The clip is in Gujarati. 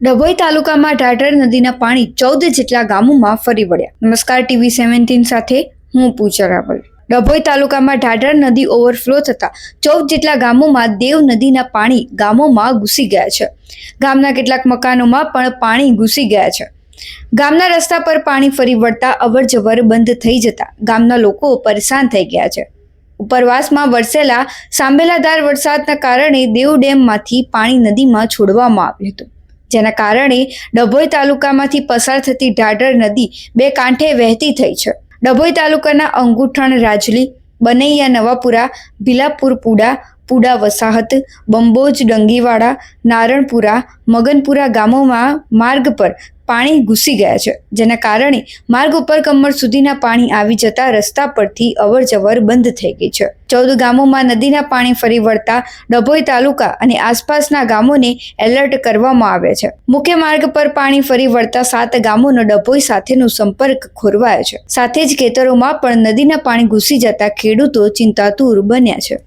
ડભોઈ તાલુકામાં ઢાઢર નદીના પાણી ચૌદ જેટલા ગામોમાં ફરી વળ્યા. નમસ્કાર, ટીવી સેવન્ટીન સાથે હું પૂજા રાવલ. ડભોઈ તાલુકામાં ઢાઢર નદી ઓવરફ્લો થતા ચૌદ જેટલા ગામોમાં દેવ નદીના પાણી ગામોમાં ઘૂસી ગયા છે. ગામના કેટલાક મકાનોમાં પણ પાણી ઘૂસી ગયા છે. ગામના રસ્તા પર પાણી ફરી વળતા અવરજવર બંધ થઈ જતા ગામના લોકો પરેશાન થઈ ગયા છે. ઉપરવાસમાં વરસેલા સાંભેલાધાર વરસાદના કારણે દેવ ડેમમાંથી પાણી નદીમાં છોડવામાં આવ્યું હતું. જેના કારણે ડભોઈ તાલુકામાંથી પસાર થતી ઢાઢર નદી બે કાંઠે વહેતી થઈ છે. ડભોઈ તાલુકાના અંગુઠણ, રાજલી, બનૈયા, નવાપુરા, ભીલાપુર, પુડા પુડા વસાહત, બંબોજ, ડંગીવાડા, નારણપુરા, મગનપુરા ગામોમાં માર્ગ પર પાણી ઘૂસી ગયા છે. જેના કારણે માર્ગ ઉપર કમર સુધીના પાણી આવી જતા રસ્તા પરથી અવરજવર બંધ થઈ ગઈ છે. ચૌદ ગામોમાં નદીના પાણી ફરી વળતા ડભોઈ તાલુકા અને આસપાસના ગામોને એલર્ટ કરવામાં આવ્યા છે. મુખ્ય માર્ગ પર પાણી ફરી વળતા સાત ગામોનો ડભોઈ સાથેનો સંપર્ક ખોરવાયો છે. સાથે જ ખેતરોમાં પણ નદીના પાણી ઘૂસી જતા ખેડૂતો ચિંતાતુર બન્યા છે.